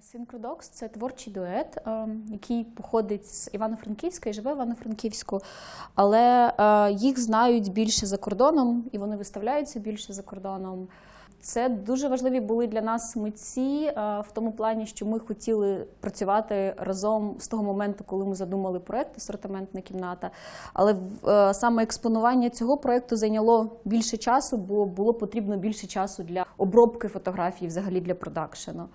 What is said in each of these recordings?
Синкродокс це творчий дует, е, який походить з Івано-Франківська і живе в Івано-Франківську, але е, їх знають більше за кордоном, і вони виставляються більше за кордоном. Це дуже важливі були для нас митці е, в тому плані, що ми хотіли працювати разом з того моменту, коли ми задумали проект асортиментна кімната. Але е, саме експонування цього проекту зайняло більше часу, бо було потрібно більше часу для обробки фотографій, взагалі для продакшену.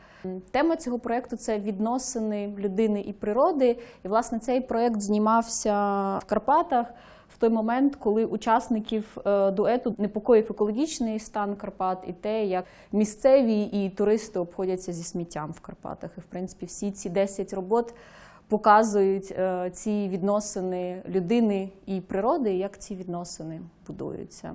Тема цього проекту це відносини людини і природи. І власне цей проект знімався в Карпатах той момент, коли учасників е, дуету непокоїв екологічний стан Карпат і те, як місцеві і туристи обходяться зі сміттям в Карпатах. І в принципі всі ці 10 робот показують е, ці відносини людини і природи, як ці відносини будуються.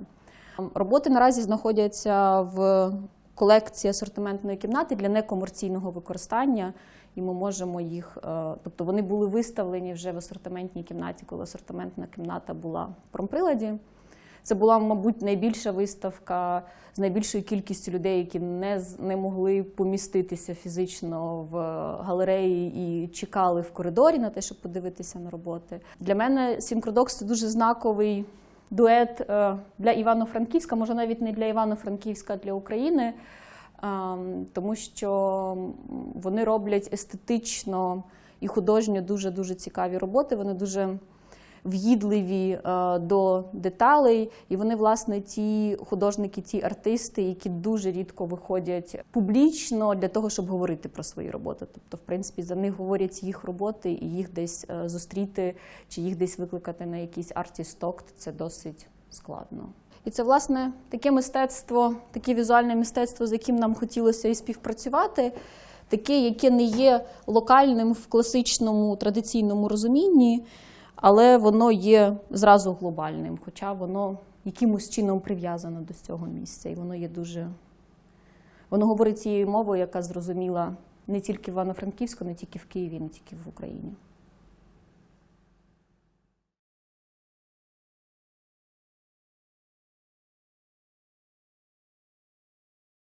Роботи наразі знаходяться в колекції асортиментної кімнати для некомерційного використання, і ми можемо їх, е, тобто вони були виставлені вже в асортиментній кімнаті, коли асортиментна кімната була в промприладі. Це була, мабуть, найбільша виставка з найбільшою кількістю людей, які не, не могли поміститися фізично в галереї і чекали в коридорі на те, щоб подивитися на роботи. Для мене Сінкродокс це дуже знаковий дует е, для Івано-Франківська, може навіть не для Івано-Франківська, а для України, ем, тому що вони роблять естетично і художньо дуже дуже цікаві роботи. Вони дуже в'їдливі е, до деталей, і вони, власне, ті художники, ті артисти, які дуже рідко виходять публічно для того, щоб говорити про свої роботи. Тобто, в принципі, за них говорять їх роботи, і їх десь е, зустріти чи їх десь викликати на якийсь артісток це досить складно. І це власне таке мистецтво, таке візуальне мистецтво, з яким нам хотілося і співпрацювати, таке, яке не є локальним в класичному традиційному розумінні, але воно є зразу глобальним, хоча воно якимось чином прив'язано до цього місця, і воно є дуже. Воно говорить цією мовою, яка зрозуміла не тільки в Івано-Франківську, не тільки в Києві, не тільки в Україні.